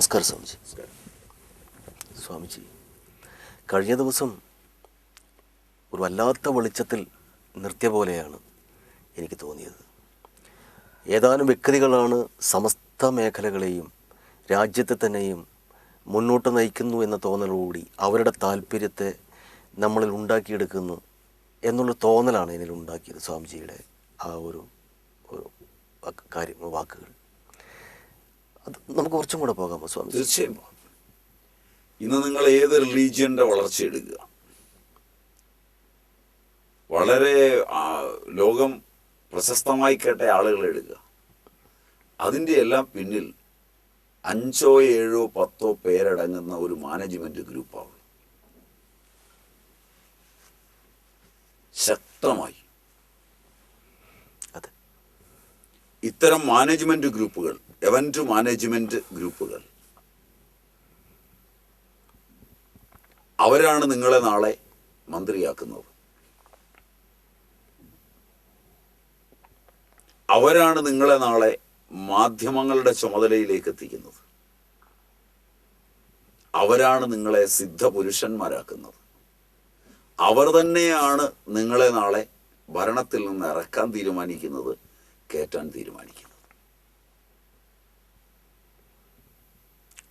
നമസ്കാരം സ്വാമിജി. സ്വാമിജി കഴിഞ്ഞ ദിവസം ഒരു വല്ലാത്ത വെളിച്ചത്തിൽ നിർത്തിയ പോലെയാണ് എനിക്ക് തോന്നിയത്. ഏതാനും വ്യക്തികളാണ് സമസ്ത മേഖലകളെയും രാജ്യത്തെ തന്നെയും മുന്നോട്ട് നയിക്കുന്നു എന്ന തോന്നലോടുകൂടി അവരുടെ താല്പര്യത്തെ നമ്മളിൽ ഉണ്ടാക്കിയെടുക്കുന്നു എന്നുള്ള തോന്നലാണ് ഇതിൽ ഉണ്ടാക്കിയത് സ്വാമിജിയുടെ ആ ഒരു കാര്യം വാക്കുകൾ. അത് നമുക്ക് കുറച്ചും കൂടെ പോകാമോ സ്വാമി തീർച്ചയായും ഇന്ന് നിങ്ങൾ ഏത് റിലീജിയന്റെ വളർച്ച എടുക്കുക? വളരെ ലോകം പ്രശസ്തമായി കേട്ട ആളുകളെ എടുക്കുക. അതിന്റെ എല്ലാം പിന്നിൽ അഞ്ചോ ഏഴോ പത്തോ പേരടങ്ങുന്ന ഒരു മാനേജ്മെന്റ് ഗ്രൂപ്പാണ് ശക്തമായി. ഇത്തരം മാനേജ്മെന്റ് ഗ്രൂപ്പുകൾ എവന്റ് മാനേജ്മെന്റ് ഗ്രൂപ്പുകൾ. അവരാണ് നിങ്ങളെ നാളെ മന്ത്രിയാക്കുന്നത്. അവരാണ് നിങ്ങളെ നാളെ മാധ്യമങ്ങളുടെ ചുമതലയിലേക്ക് എത്തിക്കുന്നത്. അവരാണ് നിങ്ങളെ സിദ്ധ പുരുഷന്മാരാക്കുന്നത് അവർ തന്നെയാണ് നിങ്ങളെ നാളെ ഭരണത്തിൽ നിന്ന് ഇറക്കാൻ തീരുമാനിക്കുന്നത് കയറ്റാൻ തീരുമാനിക്കുന്നത്.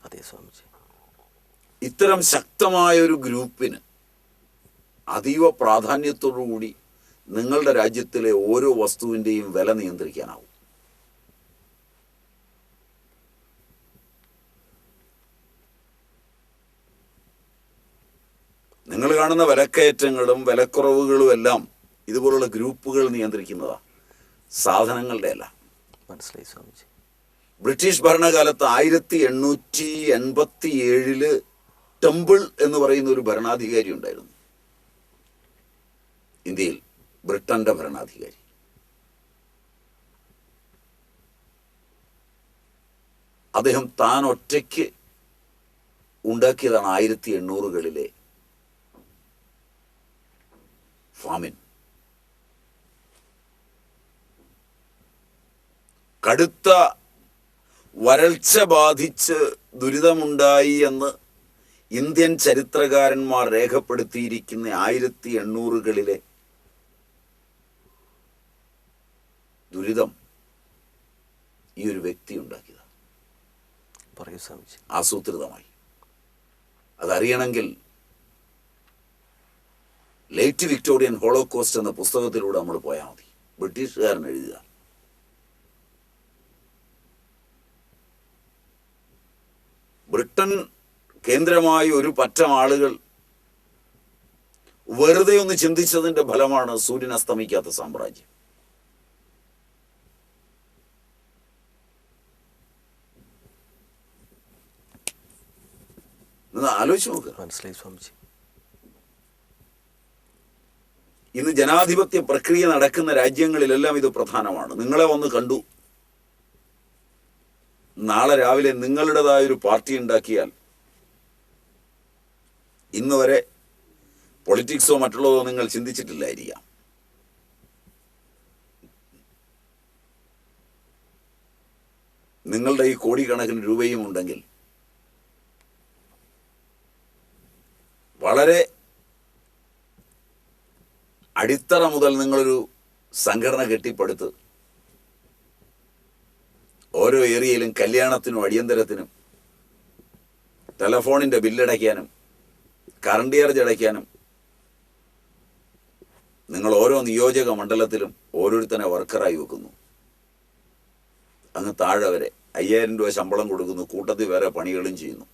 അതെ സ്വാമിജി. ഇത്തരം ശക്തമായ ഒരു ഗ്രൂപ്പിന് അതീവ പ്രാധാന്യത്തോടുകൂടി നിങ്ങളുടെ രാജ്യത്തിലെ ഓരോ വസ്തുവിന്റെയും വില നിയന്ത്രിക്കാനാവും. നിങ്ങൾ കാണുന്ന വിലക്കയറ്റങ്ങളും വിലക്കുറവുകളും എല്ലാം ഇതുപോലുള്ള ഗ്രൂപ്പുകൾ നിയന്ത്രിക്കുന്നതാണ് സാധനങ്ങളുടെ അല്ല മനസ്സിലായി സ്വാമിജി. ബ്രിട്ടീഷ് ഭരണകാലത്ത് ആയിരത്തി എണ്ണൂറ്റി എൺപത്തി ഏഴിൽ ടെമ്പിൾ എന്ന് പറയുന്ന ഒരു ഭരണാധികാരി ഉണ്ടായിരുന്നു. ഇന്ത്യയിൽ ബ്രിട്ടന്റെ ഭരണാധികാരി. അദ്ദേഹം താൻ ഒറ്റയ്ക്ക് ഉണ്ടാക്കിയതാണ് ആയിരത്തി എണ്ണൂറുകളിലെ ഫാമിൻ. കടുത്ത വരൾച്ച ബാധിച്ച് ദുരിതമുണ്ടായി എന്ന് ഇന്ത്യൻ ചരിത്രകാരന്മാർ രേഖപ്പെടുത്തിയിരിക്കുന്ന ആയിരത്തി എണ്ണൂറുകളിലെ ദുരിതം ഈ ഒരു വ്യക്തി ഉണ്ടാക്കിയതാണ്. പറയൂ സ്വാമിജി. ആസൂത്രിതമായി. അതറിയണമെങ്കിൽ ലേറ്റ് വിക്ടോറിയൻ ഹോളോകോസ്റ്റ് എന്ന പുസ്തകത്തിലൂടെ നമ്മൾ പോയാൽ മതി. ബ്രിട്ടീഷുകാരൻ എഴുതുക. ബ്രിട്ടൻ കേന്ദ്രമായി ഒരു പറ്റം ആളുകൾ വെറുതെ ഒന്ന് ചിന്തിച്ചതിന്റെ ഫലമാണ് സൂര്യൻ അസ്തമിക്കാത്ത സാമ്രാജ്യം. ഒന്ന് ആലോചിച്ച് നോക്കുക മനസ്സിലായി സ്വാമിജി. ഇന്ന് ജനാധിപത്യ പ്രക്രിയ നടക്കുന്ന രാജ്യങ്ങളിലെല്ലാം ഇത് പ്രധാനമാണ്. നിങ്ങളെ വന്ന് കണ്ടു. നാളെ രാവിലെ നിങ്ങളുടേതായ ഒരു പാർട്ടി ഉണ്ടാക്കിയാൽ ഇന്ന് വരെ പൊളിറ്റിക്സോ മറ്റുള്ളതോ നിങ്ങൾ ചിന്തിച്ചിട്ടില്ലായിരിക്കാം. നിങ്ങളുടെ ഈ കോടിക്കണക്കിന് രൂപയും ഉണ്ടെങ്കിൽ വളരെ അടിത്തറ മുതൽ നിങ്ങളൊരു സംഘടന കെട്ടിപ്പടുത്ത് ഓരോ ഏരിയയിലും കല്യാണത്തിനും അടിയന്തരത്തിനും ടെലഫോണിന്റെ ബില്ലടയ്ക്കാനും കറണ്ട് ചാർജ് അടയ്ക്കാനും നിങ്ങൾ ഓരോ നിയോജക മണ്ഡലത്തിലും ഓരോരുത്തരെ വർക്കറായി വെക്കുന്നു. അങ്ങ് താഴെ വരെ അയ്യായിരം രൂപ ശമ്പളം കൊടുക്കുന്നു കൂട്ടത്തിൽ വേറെ പണികളും ചെയ്യുന്നു.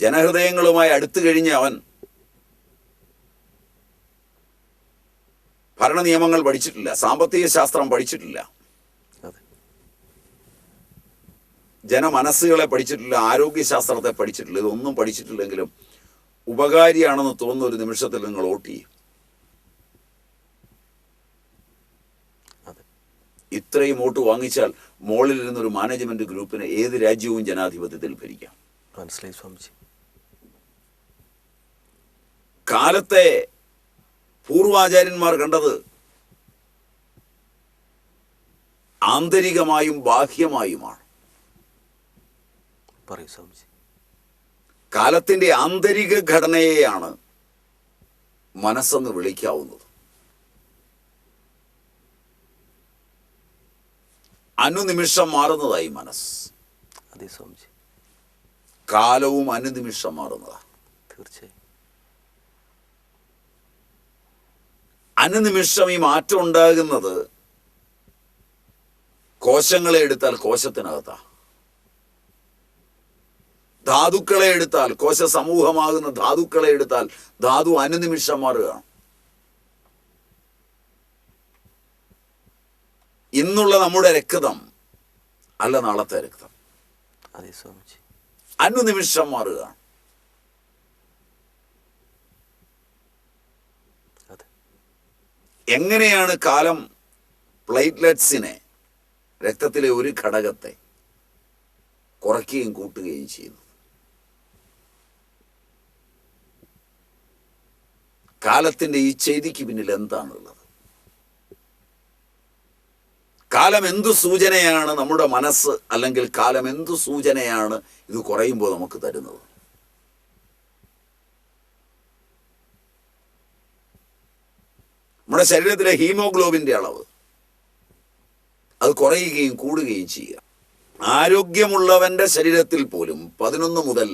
ജനഹൃദയങ്ങളുമായി അടുത്തു കഴിഞ്ഞ അവൻ ഭരണ നിയമങ്ങൾ പഠിച്ചിട്ടില്ല സാമ്പത്തിക ശാസ്ത്രം പഠിച്ചിട്ടില്ല. ജനമനസ്സുകളെ പഠിച്ചിട്ടില്ല ആരോഗ്യശാസ്ത്രത്തെ പഠിച്ചിട്ടില്ല ഇതൊന്നും പഠിച്ചിട്ടില്ലെങ്കിലും ഉപകാരിയാണെന്ന് തോന്നുന്ന ഒരു നിമിഷത്തിൽ നിങ്ങൾ വോട്ട് ചെയ്യും. ഇത്രയും വോട്ട് വാങ്ങിച്ചാൽ മോളിൽ ഇരുന്നൊരു മാനേജ്മെന്റ് ഗ്രൂപ്പിനെ ഏത് രാജ്യവും ജനാധിപത്യത്തിൽ ഭരിക്കാം. മനസ്സിലായി സ്വാമിജി. കാലത്തെ പൂർവാചാര്യന്മാർ കണ്ടത് ആന്തരികമായും ബാഹ്യമായുമാണ്. പറയൂ സ്വാമിജി. കാലത്തിന്റെ ആന്തരിക ഘടനയെയാണ് മനസ്സെന്ന് വിളിക്കാവുന്നത്. അനുനിമിഷം മാറുന്നതായി മനസ്സ്. അതെ സ്വാമിജി. കാലവും അനുനിമിഷം മാറുന്നതാണ് തീർച്ചയായും. അനുനിമിഷം ഈ മാറ്റം ഉണ്ടാകുന്നത് കോശങ്ങളെ എടുത്താൽ കോശത്തിനകത്താ. ധാതുക്കളെ എടുത്താൽ കോശ സമൂഹമാകുന്ന ധാതുക്കളെ എടുത്താൽ ധാതു അനുനിമിഷം മാറുകയാണ്. ഇന്നുള്ള നമ്മുടെ രക്തം അല്ല നാളത്തെ രക്തം. അനുനിമിഷം മാറുകയാണ്. എങ്ങനെയാണ് കാലം പ്ലേറ്റ്ലെറ്റ്സിനെ രക്തത്തിലെ ഒരു ഘടകത്തെ കുറയ്ക്കുകയും കൂട്ടുകയും ചെയ്യുന്നു കാലത്തിന്റെ ഈ ചെയ്തിക്ക് പിന്നിൽ എന്താണുള്ളത്? കാലം എന്തു സൂചനയാണ് നമ്മുടെ മനസ്സ് അല്ലെങ്കിൽ കാലം എന്തു സൂചനയാണ് ഇത് കുറയുമ്പോൾ നമുക്ക് തരുന്നത്? നമ്മുടെ ശരീരത്തിലെ ഹീമോഗ്ലോബിന്റെ അളവ്. അത് കുറയുകയും കൂടുകയും ചെയ്യുക. ആരോഗ്യമുള്ളവന്റെ ശരീരത്തിൽ പോലും പതിനൊന്ന് മുതൽ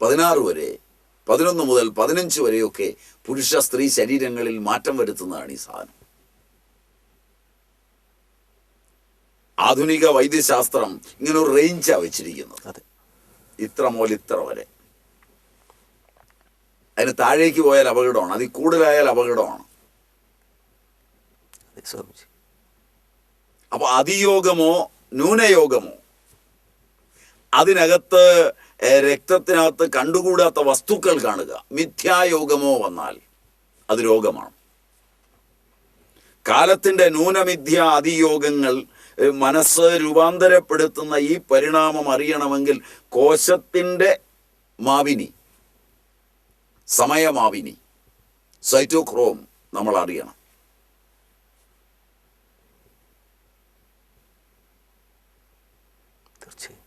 പതിനാറ് വരെ പതിനൊന്ന് മുതൽ പതിനഞ്ച് വരെയൊക്കെ പുരുഷ സ്ത്രീ ശരീരങ്ങളിൽ മാറ്റം വരുത്തുന്നതാണ് ഈ സാധനം. ആധുനിക വൈദ്യശാസ്ത്രം ഇങ്ങനെ ഒരു റേഞ്ചാണ് വെച്ചിരിക്കുന്നത്. ഇത്ര മുതൽ ഇത്ര വരെ. അതിന് താഴേക്ക് പോയാൽ അപകടമാണ്. അതിൽ കൂടുതലായാൽ അപകടമാണ്. അപ്പോൾ അതിയോഗമോ ന്യൂനയോഗമോ അതിനകത്ത് രക്തത്തിനകത്ത് കണ്ടുകൂടാത്ത വസ്തുക്കൾ കാണുക. മിഥ്യായോഗമോ വന്നാൽ അത് രോഗമാണ്. കാലത്തിന്റെ ന്യൂനമിഥ്യ അതിയോഗങ്ങൾ മനസ്സ് രൂപാന്തരപ്പെടുത്തുന്ന ഈ പരിണാമം അറിയണമെങ്കിൽ കോശത്തിന്റെ മാവിനി സമയമാവിനി. സൈറ്റോക്രോം നമ്മൾ അറിയണം. തീർച്ചയായും.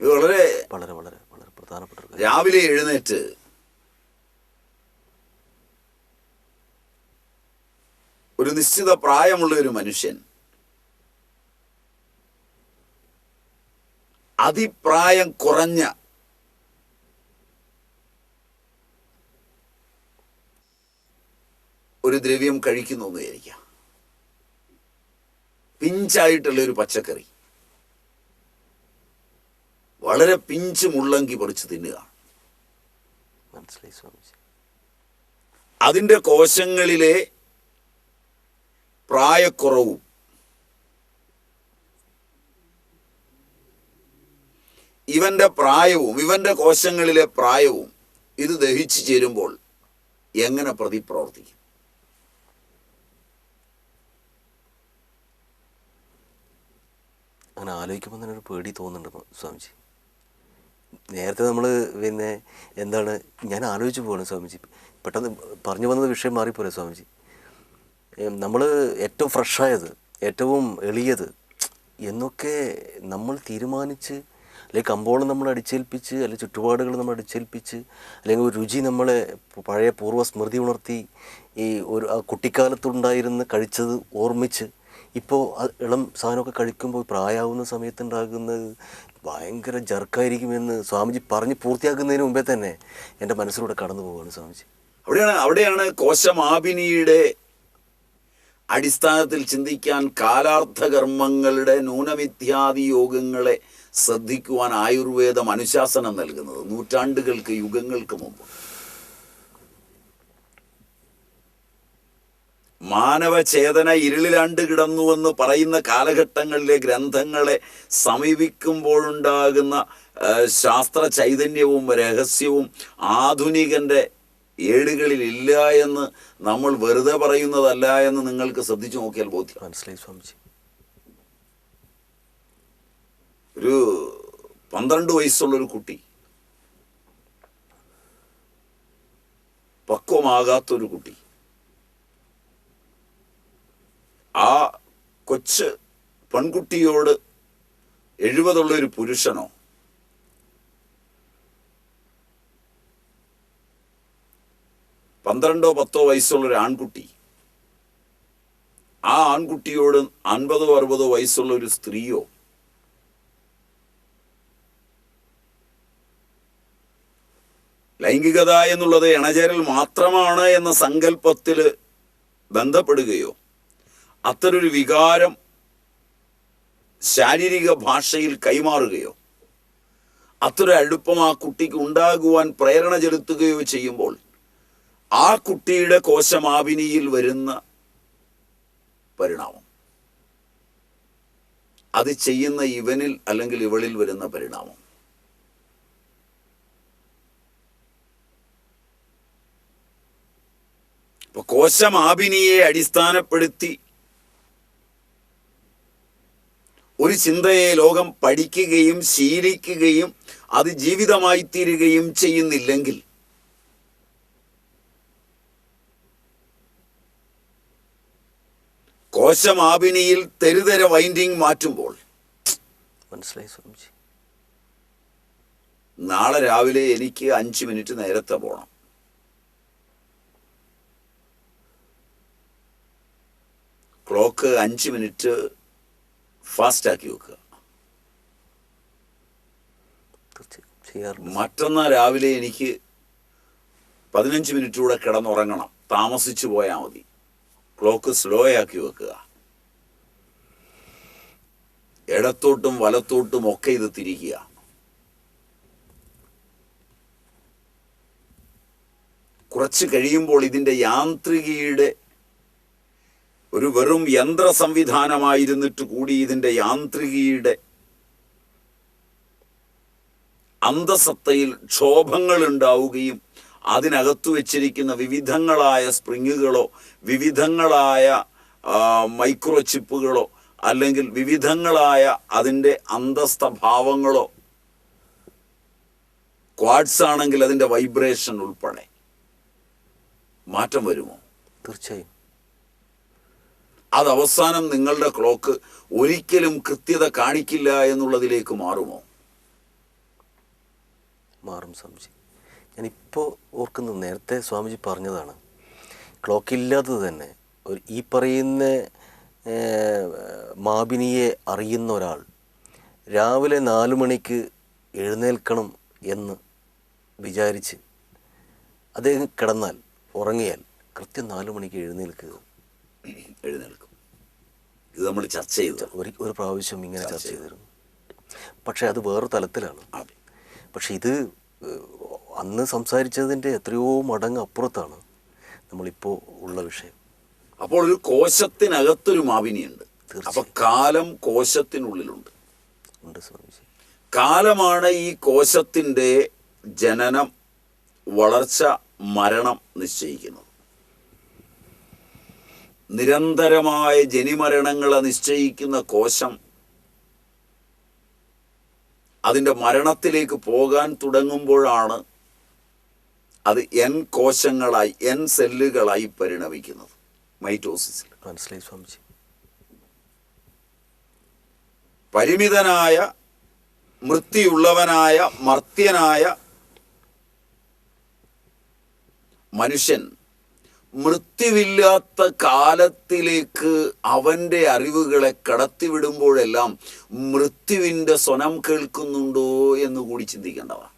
ഇത് വളരെ വളരെ വളരെ വളരെ പ്രധാനപ്പെട്ട രാവിലെ എഴുന്നേറ്റ് ഒരു നിശ്ചിത പ്രായമുള്ള ഒരു മനുഷ്യൻ അതിപ്രായം കുറഞ്ഞ ഒരു ദ്രവ്യം കഴിക്കുന്നു എന്ന് വിചാരിക്കാം പിഞ്ചായിട്ടുള്ള ഒരു പച്ചക്കറി. വളരെ പിഞ്ച് മുള്ളങ്കി പറിച്ച് തിന്നുക. അതിന്റെ കോശങ്ങളിലെ പ്രായക്കുറവും ഇവന്റെ പ്രായവും ഇവന്റെ കോശങ്ങളിലെ പ്രായവും ഇത് ദഹിച്ചു ചേരുമ്പോൾ എങ്ങനെ പ്രതിപ്രവർത്തിക്കും? അങ്ങനെ ആലോചിക്കുമ്പോൾ തന്നെ ഒരു പേടി തോന്നുന്നുണ്ട് സ്വാമിജി. നേരത്തെ നമ്മൾ പിന്നെ എന്താണ് ഞാൻ ആലോചിച്ച് പോവാണ് സ്വാമിജി. പെട്ടെന്ന് പറഞ്ഞു വന്നത് വിഷയം മാറിപ്പോലെ സ്വാമിജി? നമ്മൾ ഏറ്റവും ഫ്രഷായത് ഏറ്റവും എളിയത് എന്നൊക്കെ നമ്മൾ തീരുമാനിച്ച് അല്ലെങ്കിൽ കമ്പോളം നമ്മൾ അടിച്ചേൽപ്പിച്ച് അല്ലെങ്കിൽ ചുറ്റുപാടുകൾ നമ്മൾ അടിച്ചേൽപ്പിച്ച് അല്ലെങ്കിൽ ഒരു രുചി നമ്മളെ പഴയ പൂർവ സ്മൃതി ഉണർത്തി ഈ ഒരു ആ കുട്ടിക്കാലത്തുണ്ടായിരുന്ന് കഴിച്ചത് ഓർമ്മിച്ച് ഇപ്പോൾ ഇളം സാധനമൊക്കെ കഴിക്കുമ്പോൾ പ്രായമാവുന്ന സമയത്തുണ്ടാകുന്നത് ഭയങ്കര ജർക്കായിരിക്കുമെന്ന് സ്വാമിജി പറഞ്ഞ് പൂർത്തിയാക്കുന്നതിന് മുമ്പേ തന്നെ എന്റെ മനസ്സിലൂടെ കടന്നു പോവുകയാണ് സ്വാമിജി. അവിടെയാണ് അവിടെയാണ് കോശമാപിനിയുടെ അടിസ്ഥാനത്തിൽ ചിന്തിക്കാൻ കാലാർത്ഥകർമ്മങ്ങളുടെ ന്യൂനമിത്യാദി യോഗങ്ങളെ ശ്രദ്ധിക്കുവാൻ ആയുർവേദം അനുശാസനം നൽകുന്നത് നൂറ്റാണ്ടുകൾക്ക് യുഗങ്ങൾക്ക് മുമ്പ്. മാനവചേതന ഇരുളിലാണ്ട് കിടന്നുവെന്ന് പറയുന്ന കാലഘട്ടങ്ങളിലെ ഗ്രന്ഥങ്ങളെ സമീപിക്കുമ്പോഴുണ്ടാകുന്ന ശാസ്ത്ര ചൈതന്യവും രഹസ്യവും ആധുനികന്റെ ഏടുകളിൽ ഇല്ല എന്ന് നമ്മൾ വെറുതെ പറയുന്നതല്ല എന്ന് നിങ്ങൾക്ക് ശ്രദ്ധിച്ചു നോക്കിയാൽ ബോധ്യം. മനസ്സിലായി സ്വാമിജി. ഒരു പന്ത്രണ്ട് വയസ്സുള്ളൊരു കുട്ടി പക്വമാകാത്തൊരു കുട്ടി ആ കൊച്ച് പെൺകുട്ടിയോട് എഴുപതുള്ള ഒരു പുരുഷനോ പന്ത്രണ്ടോ പത്തോ വയസ്സുള്ള ഒരു ആൺകുട്ടി ആ ആൺകുട്ടിയോട് അൻപതോ അറുപതോ വയസ്സുള്ള ഒരു സ്ത്രീയോ ലൈംഗികത എന്നുള്ളത് ഇണചേരൽ മാത്രമാണ് എന്ന സങ്കല്പത്തിൽ ബന്ധപ്പെടുകയോ അത്തരൊരു വികാരം ശാരീരിക ഭാഷയിൽ കൈമാറുകയോ അത്തരം അടുപ്പം ആ കുട്ടിക്ക് ഉണ്ടാകുവാൻ പ്രേരണ ചെലുത്തുകയോ ചെയ്യുമ്പോൾ ആ കുട്ടിയുടെ കോശമാവിനിയിൽ വരുന്ന പരിണാമം. അത് ചെയ്യുന്ന ഇവനിൽ അല്ലെങ്കിൽ ഇവളിൽ വരുന്ന പരിണാമം. അപ്പൊ കോശമാപിനിയെ അടിസ്ഥാനപ്പെടുത്തി ഒരു ചിന്തയെ ലോകം പഠിക്കുകയും ശീലിക്കുകയും അത് ജീവിതമായി തീരുകയും ചെയ്യുന്നില്ലെങ്കിൽ കോശമാപിനിയിൽ തെരുതര വൈൻഡിങ് മാറ്റുമ്പോൾ മനസ്സിലായി സ്വാമിജി. നാളെ രാവിലെ എനിക്ക് അഞ്ച് മിനിറ്റ് നേരത്തെ പോകണം ക്ലോക്ക് അഞ്ച് മിനിറ്റ് ഫാസ്റ്റ് ആക്കി വെക്കുക മറ്റന്നാ രാവിലെ എനിക്ക് പതിനഞ്ച് മിനിറ്റ് കൂടെ കിടന്നുറങ്ങണം. താമസിച്ചു പോയാൽ മതി. ക്ലോക്ക് സ്ലോ ആക്കി വെക്കുക. ഇടത്തോട്ടും വലത്തോട്ടും ഒക്കെ ഇത് തിരിക്കുക. കുറച്ച് കഴിയുമ്പോൾ ഇതിന്റെ യാന്ത്രികയുടെ ഒരു വെറും യന്ത്ര സംവിധാനമായിരുന്നിട്ട് കൂടി ഇതിന്റെ യാന്ത്രികയുടെ അന്തസത്തയിൽ ക്ഷോഭങ്ങൾ ഉണ്ടാവുകയും അതിനകത്തു വെച്ചിരിക്കുന്ന വിവിധങ്ങളായ സ്പ്രിങ്ങുകളോ വിവിധങ്ങളായ മൈക്രോ ചിപ്പുകളോ അല്ലെങ്കിൽ വിവിധങ്ങളായ അതിന്റെ അന്തസ്ഥ ഭാവങ്ങളോ ക്വാഡ്സ് ആണെങ്കിൽ അതിന്റെ വൈബ്രേഷൻ ഉൾപ്പെടെ. മാറ്റം വരുമോ? തീർച്ചയായും. അത് അവസാനം നിങ്ങളുടെ ക്ലോക്ക് ഒരിക്കലും കൃത്യത കാണിക്കില്ല എന്നുള്ളതിലേക്ക് മാറുമോ? മാറും സ്വാമിജി. ഞാനിപ്പോൾ ഓർക്കുന്നത് നേരത്തെ സ്വാമിജി പറഞ്ഞതാണ് ക്ലോക്ക് ഇല്ലാത്തത് തന്നെ ഒരു ഈ പറയുന്ന മാബിനിയെ അറിയുന്ന ഒരാൾ രാവിലെ നാല് മണിക്ക് എഴുന്നേൽക്കണം എന്ന് വിചാരിച്ച് അദ്ദേഹം കിടന്നാൽ ഉറങ്ങിയാൽ കൃത്യം നാല് മണിക്ക് എഴുന്നേൽക്കുക. എഴുന്നേൽക്കും. ഇത് നമ്മൾ ചർച്ച ചെയ്തു. ഒരു ഒരു പ്രാവശ്യം ഇങ്ങനെ ചർച്ച ചെയ്തിരുന്നു പക്ഷേ അത് വേറെ തലത്തിലാണ്. പക്ഷെ ഇത് അന്ന് സംസാരിച്ചതിന്റെ എത്രയോ മടങ്ങ് അപ്പുറത്താണ് നമ്മളിപ്പോൾ ഉള്ള വിഷയം. അപ്പോൾ ഒരു കോശത്തിനകത്തൊരു മാവിനിയുണ്ട്. അപ്പൊ കാലം കോശത്തിനുള്ളിലുണ്ട്. ഉണ്ട് സ്വാമിജി. കാലമാണ് ഈ കോശത്തിന്റെ ജനനം വളർച്ച മരണം നിശ്ചയിക്കുന്നത്. നിരന്തരമായ ജനിമരണങ്ങളെ നിശ്ചയിക്കുന്ന കോശം അതിന്റെ മരണത്തിലേക്ക് പോകാൻ തുടങ്ങുമ്പോഴാണ് അത് എൻ കോശങ്ങളായി എൻ സെല്ലുകളായി പരിണമിക്കുന്നത്. മൈറ്റോസിസിൽ. മനസ്സിലായി സ്വാമിജി. പരിമിതനായ മൃത്യുള്ളവനായ മർത്യനായ മനുഷ്യൻ മൃത്യുവില്ലാത്ത കാലത്തിലേക്ക് അവന്റെ അറിവുകളെ കടത്തിവിടുമ്പോഴെല്ലാം മൃത്യുവിന്റെ സ്വനം കേൾക്കുന്നുണ്ടോ എന്ന് കൂടി ചിന്തിക്കേണ്ടതാണ്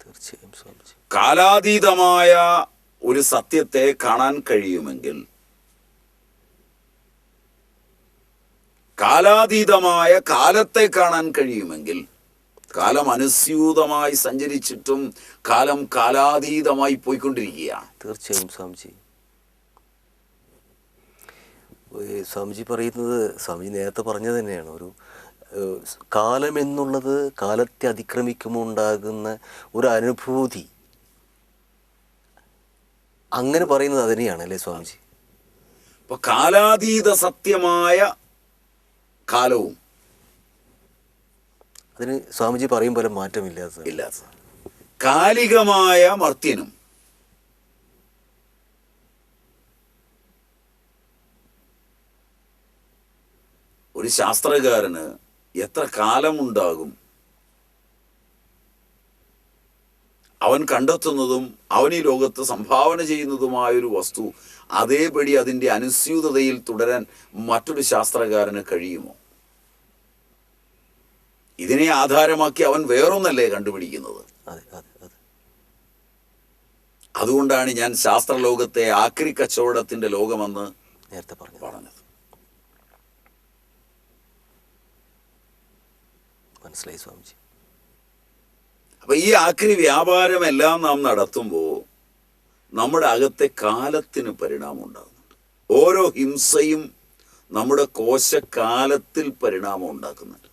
തീർച്ചയായും സ്വാമിജി. കാലാതീതമായ ഒരു സത്യത്തെ കാണാൻ കഴിയുമെങ്കിൽ കാലാതീതമായ കാലത്തെ കാണാൻ കഴിയുമെങ്കിൽ കാലം അനുസ്യൂതമായി സഞ്ചരിച്ചിട്ടും കാലം കാലാതീതമായി പോയിക്കൊണ്ടിരിക്കുകയാണ്. തീർച്ചയായും സ്വാമിജി. സ്വാമിജി പറയുന്നത് സ്വാമിജി നേരത്തെ പറഞ്ഞത് തന്നെയാണ്. ഒരു കാലം എന്നുള്ളത് കാലത്തെ അതിക്രമിക്കുമ്പോൾ ഉണ്ടാകുന്ന ഒരു അനുഭൂതി. അങ്ങനെ പറയുന്നത് അതിനെയാണ് അല്ലേ സ്വാമിജി? അപ്പൊ കാലാതീത സത്യമായ കാലവും അതിന് സ്വാമിജി പറയും പോലെ മാറ്റമില്ല ഇല്ല സർ. കാലികമായ മർത്യനും ഒരു ശാസ്ത്രകാരന് എത്ര കാലമുണ്ടാകും? അവൻ കണ്ടെത്തുന്നതും അവൻ ഈ ലോകത്ത് സംഭാവന ചെയ്യുന്നതുമായൊരു വസ്തു അതേപടി അതിന്റെ അനുസ്യൂതതയിൽ തുടരാൻ മറ്റൊരു ശാസ്ത്രകാരന് കഴിയുമോ? ഇതിനെ ആധാരമാക്കി അവൻ വേറൊന്നല്ലേ കണ്ടുപിടിക്കുന്നത്? അതെ അതെ അതെ. അതുകൊണ്ടാണ് ഞാൻ ശാസ്ത്രലോകത്തെ ആക്രി കച്ചവടത്തിന്റെ ലോകമെന്ന് നേരത്തെ പറഞ്ഞു പറഞ്ഞത്. മനസ്സിലായി സ്വാമിജി. അപ്പൊ ഈ ആക്രി വ്യാപാരമെല്ലാം നാം നടത്തുമ്പോൾ നമ്മുടെ അകത്തെ കാലത്തിന് പരിണാമം ഉണ്ടാകുന്നുണ്ട്. ഓരോ ഹിംസയും നമ്മുടെ കോശകാലത്തിൽ പരിണാമം ഉണ്ടാക്കുന്നുണ്ട്.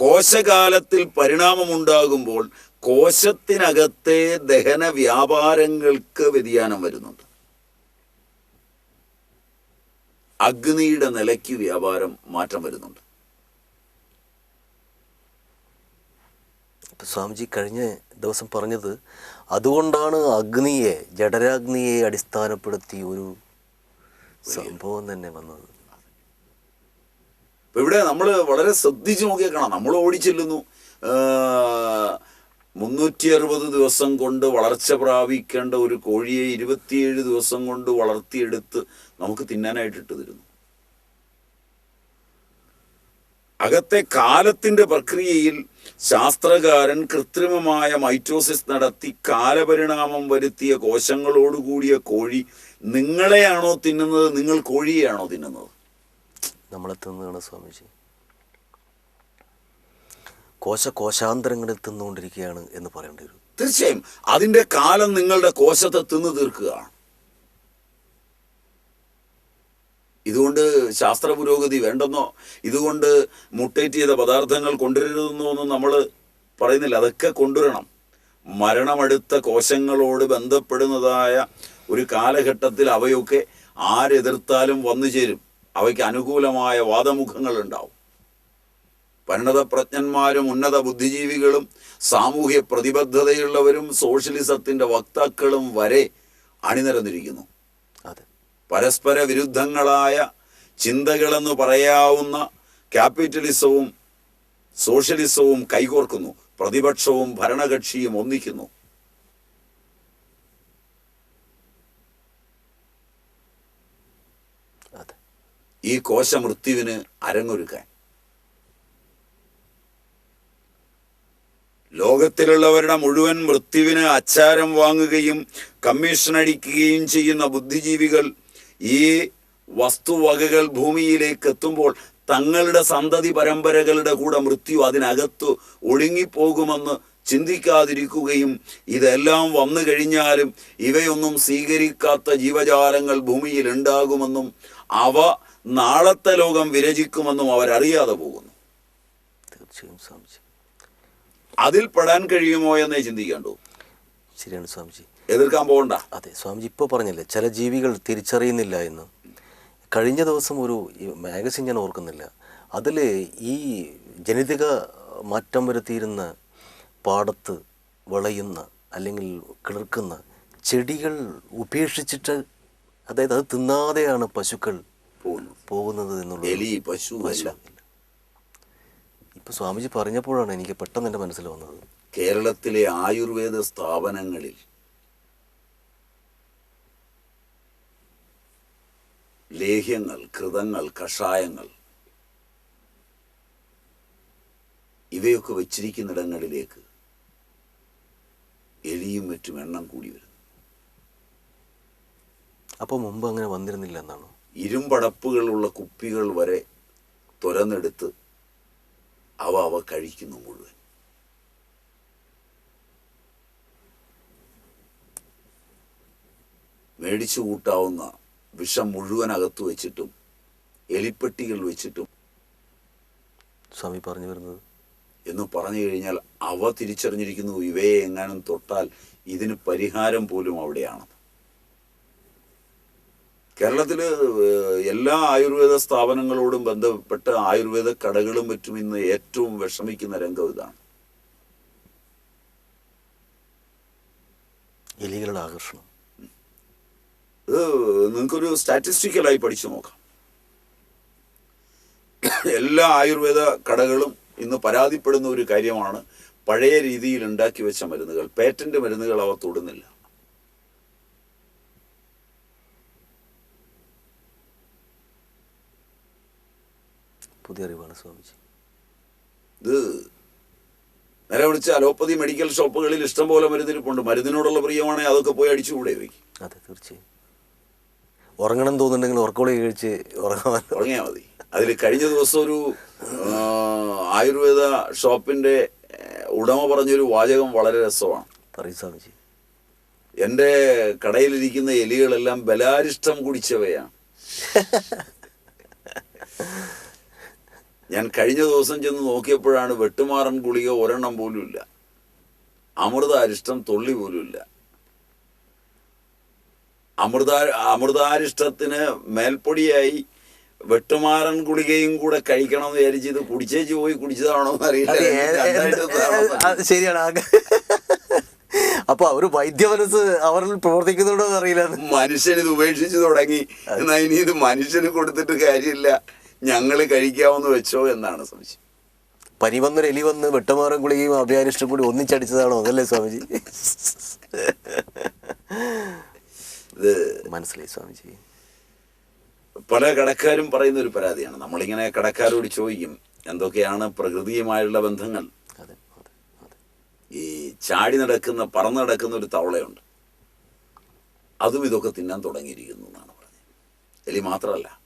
കോശകാലത്തിൽ പരിണാമമുണ്ടാകുമ്പോൾ കോശത്തിനകത്തെ ദഹന വ്യാപാരങ്ങൾക്ക് വ്യതിയാനം വരുന്നുണ്ട്. അഗ്നിയുടെ നിലയ്ക്ക് വ്യാപാരം മാറ്റം വരുന്നുണ്ട്. സ്വാമിജി കഴിഞ്ഞ ദിവസം പറഞ്ഞത് അതുകൊണ്ടാണ് അഗ്നിയെ ജഡരാഗ്നിയെ അടിസ്ഥാനപ്പെടുത്തി ഒരു സംഭവം തന്നെ വന്നത്. ഇപ്പൊ ഇവിടെ നമ്മൾ വളരെ ശ്രദ്ധിച്ച് നോക്കിയേക്കണം കാണാം. നമ്മൾ ഓടിച്ചെല്ലുന്നു. മുന്നൂറ്റി അറുപത് ദിവസം കൊണ്ട് വളർച്ച പ്രാപിക്കേണ്ട ഒരു കോഴിയെ ഇരുപത്തിയേഴ് ദിവസം കൊണ്ട് വളർത്തിയെടുത്ത് നമുക്ക് തിന്നാനായിട്ട് ഇട്ട് തരുന്നു അകത്തെ കാലത്തിന്റെ പ്രക്രിയയിൽ ശാസ്ത്രകാരൻ കൃത്രിമമായ മൈറ്റോസിസ് നടത്തി കാലപരിണാമം വരുത്തിയ കോശങ്ങളോടുകൂടിയ കോഴി നിങ്ങളെയാണോ തിന്നുന്നത്? നിങ്ങൾ കോഴിയെയാണോ തിന്നുന്നത്? നമ്മളെ തിന്നുകയാണ് സ്വാമിജി. കോശ കോശാന്തരങ്ങളിൽ തിന്നുകൊണ്ടിരിക്കുകയാണ് എന്ന് പറയേണ്ടി വരും. തീർച്ചയായും. അതിന്റെ കാലം നിങ്ങളുടെ കോശത്തെ തിന്നു തീർക്കുക. ഇതുകൊണ്ട് ശാസ്ത്ര പുരോഗതി വേണ്ടെന്നോ? ഇതുകൊണ്ട് മുട്ടേറ്റ് ചെയ്ത പദാർത്ഥങ്ങൾ കൊണ്ടുവരരുതെന്നോ ഒന്നും നമ്മൾ പറയുന്നില്ല. അതൊക്കെ കൊണ്ടുവരണം. മരണമടുത്ത കോശങ്ങളോട് ബന്ധപ്പെടുന്നതായ ഒരു കാലഘട്ടത്തിൽ അവയൊക്കെ ആരെതിർത്താലും വന്നു ചേരും അവയ്ക്ക് അനുകൂലമായ വാദമുഖങ്ങൾ ഉണ്ടാവും. പരിണതപ്രജ്ഞന്മാരും ഉന്നത ബുദ്ധിജീവികളും സാമൂഹ്യ പ്രതിബദ്ധതയുള്ളവരും സോഷ്യലിസത്തിന്റെ വക്താക്കളും വരെ അണിനിരന്നിരിക്കുന്നു. അതെ. പരസ്പര വിരുദ്ധങ്ങളായ ചിന്തകളെന്ന് പറയാവുന്ന ക്യാപിറ്റലിസവും സോഷ്യലിസവും കൈകോർക്കുന്നു. പ്രതിപക്ഷവും ഭരണകക്ഷിയും ഒന്നിക്കുന്നു അതെ ഈ കോശമൃത്യുവിന് അരങ്ങൊരുക്കാൻ. ലോകത്തിലുള്ളവരുടെ മുഴുവൻ മൃത്യുവിന് അച്ചാരം വാങ്ങുകയും കമ്മീഷൻ അടിക്കുകയും ചെയ്യുന്ന ബുദ്ധിജീവികൾ ഈ വസ്തുവകകൾ ഭൂമിയിലേക്ക് എത്തുമ്പോൾ തങ്ങളുടെ സന്തതി പരമ്പരകളുടെ കൂടെ മൃത്യു അതിനകത്ത് ഒഴുങ്ങിപ്പോകുമെന്ന് ചിന്തിക്കാതിരിക്കുകയും ഇതെല്ലാം വന്നു കഴിഞ്ഞാലും ഇവയൊന്നും സ്വീകരിക്കാത്ത ജീവജാലങ്ങൾ ഭൂമിയിൽ ഉണ്ടാകുമെന്നും അവ നാളത്തെ ലോകം വിരചിക്കുമെന്നും അവരറിയാതെ പോകുന്നു. തീർച്ചയായും സ്വാമിജി. അതിൽ പെടാൻ കഴിയുമോ എന്നേ ചിന്തിക്കേണ്ടു. ശരിയാണ് സ്വാമിജി. എതിർക്കാൻ പോകണ്ട. അതെ സ്വാമിജി ഇപ്പോൾ പറഞ്ഞില്ലേ ചില ജീവികൾ തിരിച്ചറിയുന്നില്ല എന്ന്. കഴിഞ്ഞ ദിവസം ഒരു മാഗസിൻ ഞാൻ ഓർക്കുന്നില്ല. അതിൽ ഈ ജനിതക മാറ്റം വരുത്തിയിരുന്ന പാടത്ത് വിളയുന്ന അല്ലെങ്കിൽ കിളിർക്കുന്ന ചെടികൾ ഉപേക്ഷിച്ചിട്ട് അതായത് അത് തിന്നാതെയാണ് പശുക്കൾ പോകുന്നു പോകുന്നത് എന്നുള്ളത് പശു ഇപ്പൊ സ്വാമിജി പറഞ്ഞപ്പോഴാണ് എനിക്ക് പെട്ടെന്ന് എന്റെ മനസ്സിൽ വന്നത്. കേരളത്തിലെ ആയുർവേദ സ്ഥാപനങ്ങളിൽ ലേഹ്യങ്ങൾ കൃതങ്ങൾ കഷായങ്ങൾ ഇവയൊക്കെ വച്ചിരിക്കുന്നിടങ്ങളിലേക്ക് എലിയും മറ്റും എണ്ണം കൂടി വരുന്നു. അപ്പോൾ മുമ്പ് അങ്ങനെ വന്നിരുന്നില്ല എന്നാണോ ഇരുമ്പടപ്പുകളുള്ള കുപ്പികൾ വരെ തുരന്നെടുത്ത് അവ അവ കഴിക്കുന്നു മുഴുവൻ. മേടിച്ചു കൂട്ടാവുന്ന വിഷം മുഴുവൻ അകത്ത് വെച്ചിട്ടും എലിപ്പെട്ടികൾ വെച്ചിട്ടും സ്വാമി പറഞ്ഞു വരുന്നത്? എന്ന് പറഞ്ഞു കഴിഞ്ഞാൽ അവ തിരിച്ചറിഞ്ഞിരിക്കുന്നു ഇവയെ എങ്ങാനും തൊട്ടാൽ ഇതിന് പരിഹാരം പോലും അവിടെയാണ്. കേരളത്തിൽ എല്ലാ ആയുർവേദ സ്ഥാപനങ്ങളോടും ബന്ധപ്പെട്ട ആയുർവേദ കടകളും മറ്റും ഇന്ന് ഏറ്റവും വിഷമിക്കുന്ന രംഗം ഇതാണ്. എലികളുടെ ആകർഷണം. ഇത് നിങ്ങൾക്കൊരു സ്റ്റാറ്റിസ്റ്റിക്കലായി പഠിച്ചു നോക്കാം. എല്ലാ ആയുർവേദ കടകളും ഇന്ന് പരാതിപ്പെടുന്ന ഒരു കാര്യമാണ് പഴയ രീതിയിൽ ഉണ്ടാക്കി വെച്ച മരുന്നുകൾ. പേറ്റന്റ് മരുന്നുകൾ അവ തൊടുന്നില്ല. പുതിയ അറിവാണ് സ്വാമിജി. ഇത് നേരെ വിളിച്ച അലോപ്പതി മെഡിക്കൽ ഷോപ്പുകളിൽ ഇഷ്ടം ഇഷ്ടംപോലെ മരുന്നിരിപ്പുണ്ട്. മരുന്നിനോടുള്ള പ്രിയമാണെങ്കിൽ അതൊക്കെ പോയി അടിച്ചുകൂടെ അതെ തീർച്ചയായും. ഉറങ്ങണം തോന്നുന്നുണ്ടെങ്കിൽ ഉറക്കോളി കഴിച്ച് ഉറങ്ങാൻ ഉറങ്ങിയാൽ മതി. അതിൽ കഴിഞ്ഞ ദിവസം ഒരു ആയുർവേദ ഷോപ്പിന്റെ ഉടമ പറഞ്ഞൊരു വാചകം വളരെ രസമാണ്. പറയും സ്വാമിജി. എന്റെ കടയിലിരിക്കുന്ന എലികളെല്ലാം ബലാരിഷ്ടം കുടിച്ചവയാണ്. ഞാൻ കഴിഞ്ഞ ദിവസം ചെന്ന് നോക്കിയപ്പോഴാണ് വെട്ടുമാറൻ ഗുളിക ഒരെണ്ണം പോലും ഇല്ല. അമൃത അരിഷ്ടം തുള്ളി പോലും ഇല്ല. അമൃത അമൃതാരിഷ്ടത്തിന് മേൽപ്പൊടിയായി വെട്ടുമാറൻ ഗുളികയും കൂടെ കഴിക്കണം എന്ന് വിചാരിച്ച് ഇത് കുടിച്ചേച്ച് പോയി കുടിച്ചതാണോ അറിയില്ല. ശരിയാണ്. അപ്പൊ അവർ വൈദ്യ മനസ്സ് അവരിൽ പ്രവർത്തിക്കുന്നുണ്ടോ അറിയില്ല. മനുഷ്യൻ ഇത് ഉപേക്ഷിച്ചു തുടങ്ങി. എന്നാ ഇനി ഇത് മനുഷ്യന് കൊടുത്തിട്ട് കാര്യമില്ല. ഞങ്ങൾ കഴിക്കാമെന്ന് വെച്ചോ എന്നാണ് സംശയം. പനി വന്നൊരു എലി വന്ന് വെട്ടമാറും ഗുളികയും അഭയാരിഷ്ടം കൂടി ഒന്നിച്ചടിച്ചതാണോ അതല്ലേ സ്വാമിജി? ഇത് മനസ്സിലായി സ്വാമിജി. പല കടക്കാരും പറയുന്ന ഒരു പരാതിയാണ്. നമ്മളിങ്ങനെ കടക്കാരോട് ചോദിക്കും എന്തൊക്കെയാണ് പ്രകൃതിയുമായുള്ള ബന്ധങ്ങൾ? ഈ ചാടി നടക്കുന്ന പറന്ന് നടക്കുന്ന ഒരു തവളയുണ്ട്. അതും ഇതൊക്കെ തിന്നാൻ തുടങ്ങിയിരിക്കുന്നു എന്നാണ് പറഞ്ഞത്. എലി മാത്രമല്ല.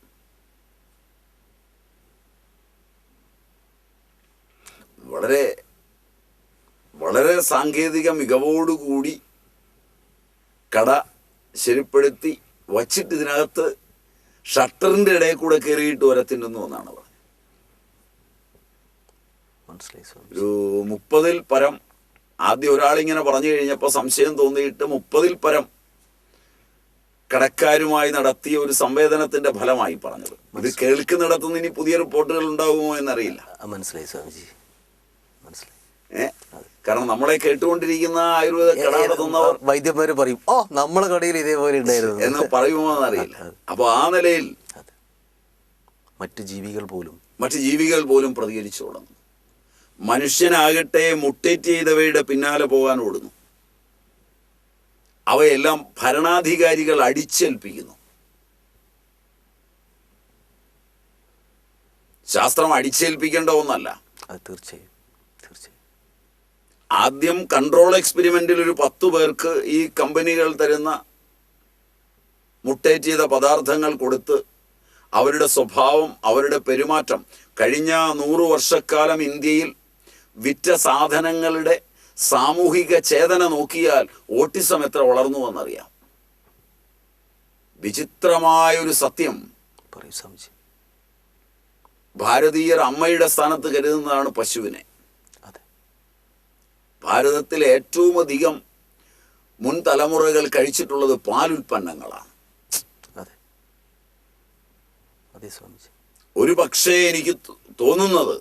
വളരെ വളരെ സാങ്കേതിക മികവോടുകൂടി കട ശരിപ്പെടുത്തി വച്ചിട്ട് ഇതിനകത്ത് ഷട്ടറിന്റെ ഇടയിൽ കൂടെ കയറിയിട്ട് ഒരത്തിന്നുന്നു എന്നാണ് പറഞ്ഞത് ഒരു മുപ്പതിൽ പരം ആദ്യം ഒരാളിങ്ങനെ പറഞ്ഞു കഴിഞ്ഞപ്പോൾ സംശയം തോന്നിയിട്ട് മുപ്പതിൽ പരം കടക്കാരുമായി നടത്തിയ ഒരു സംവേദനത്തിന്റെ ഫലമായി പറഞ്ഞത്. ഇത് കേൾക്കുന്നിടത്തുനിന്ന് ഇനി പുതിയ റിപ്പോർട്ടുകൾ ഉണ്ടാകുമോ എന്നറിയില്ല. മനസ്സിലായി സ്വാമിജി. മനസ്സിലായി. ഏ? കാരണം നമ്മളെ കേട്ടുകൊണ്ടിരിക്കുന്ന ആയുർവേദ കട നടത്തുന്നവർ വൈദ്യന്മാര് പറയും ഓ നമ്മളെ കടയിൽ ഇതേപോലെ ഉണ്ടായിരുന്നു. എന്ന് പറയുമോ എന്നറിയില്ല അപ്പൊ ആ നിലയിൽ മറ്റു ജീവികൾ പോലും. മറ്റു ജീവികൾ പോലും പ്രതികരിച്ചു തുടങ്ങും മനുഷ്യനാകട്ടെ മുട്ടേറ്റ് ചെയ്തവയുടെ പിന്നാലെ പോകാൻ ഓടുന്നു. അവയെല്ലാം ഭരണാധികാരികൾ അടിച്ചേൽപ്പിക്കുന്നു. ശാസ്ത്രം അടിച്ചേൽപ്പിക്കേണ്ട ഒന്നല്ല. അത് തീർച്ചയായും. ആദ്യം കൺട്രോൾ എക്സ്പെരിമെന്റിൽ ഒരു പത്തു പേർക്ക് ഈ കമ്പനികൾ തരുന്ന മുട്ടേറ്റ് ചെയ്ത പദാർത്ഥങ്ങൾ കൊടുത്ത് അവരുടെ സ്വഭാവം അവരുടെ പെരുമാറ്റം. കഴിഞ്ഞ നൂറ് വർഷക്കാലം ഇന്ത്യയിൽ വിറ്റ സാധനങ്ങളുടെ സാമൂഹിക ചേതന നോക്കിയാൽ ഓട്ടിസം എത്ര വളർന്നു എന്നറിയാം. വിചിത്രമായൊരു സത്യം. ഭാരതീയർ അമ്മയുടെ സ്ഥാനത്ത് കരുതുന്നതാണ് പശുവിനെ. ഭാരതത്തിൽ ഏറ്റവും അധികം മുൻ തലമുറകൾ കഴിച്ചിട്ടുള്ളത് പാലുൽപ്പന്നങ്ങളാണ് അതെ. സ്വാമിജി. ഒരു പക്ഷേ എനിക്ക് തോന്നുന്നത്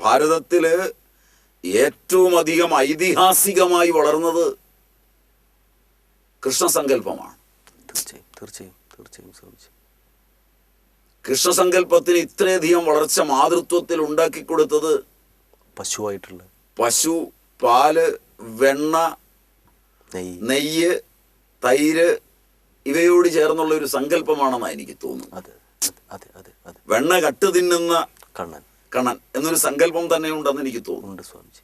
ഭാരതത്തിൽ ഏറ്റവും അധികം ഐതിഹാസികമായി വളർന്നത് കൃഷ്ണസങ്കല്പമാണ്. തീർച്ചയായും തീർച്ചയായും തീർച്ചയായും സ്വാമിജി. കൃഷ്ണസങ്കല്പത്തിന് ഇത്രയധികം വളർച്ച മാതൃത്വത്തിൽ ഉണ്ടാക്കി കൊടുത്തത് പശുവായിട്ടുള്ള പശു പാൽ വെണ്ണ നെയ്യ്. നെയ്യ് തൈര് ഇവയോട് ചേർന്നുള്ള ഒരു സങ്കല്പമാണെന്നാണ് എനിക്ക് തോന്നുന്നത്. അതെ അതെ അതെ വെണ്ണ കട്ട് തിന്നുന്ന കണ്ണൻ. കണ്ണൻ എന്നൊരു സങ്കല്പം തന്നെ ഉണ്ടെന്ന് എനിക്ക് തോന്നുന്നുണ്ട് സ്വാമിജി.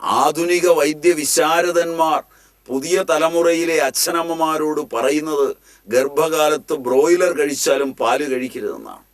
ആധുനിക വൈദ്യ വിശാരദന്മാർ പുതിയ തലമുറയിലെ അച്ഛനമ്മമാരോട് പറയുന്നത് ഗർഭകാലത്ത് ബ്രോയിലർ കഴിച്ചാലും പാൽ കഴിക്കരുതെന്നാണ്.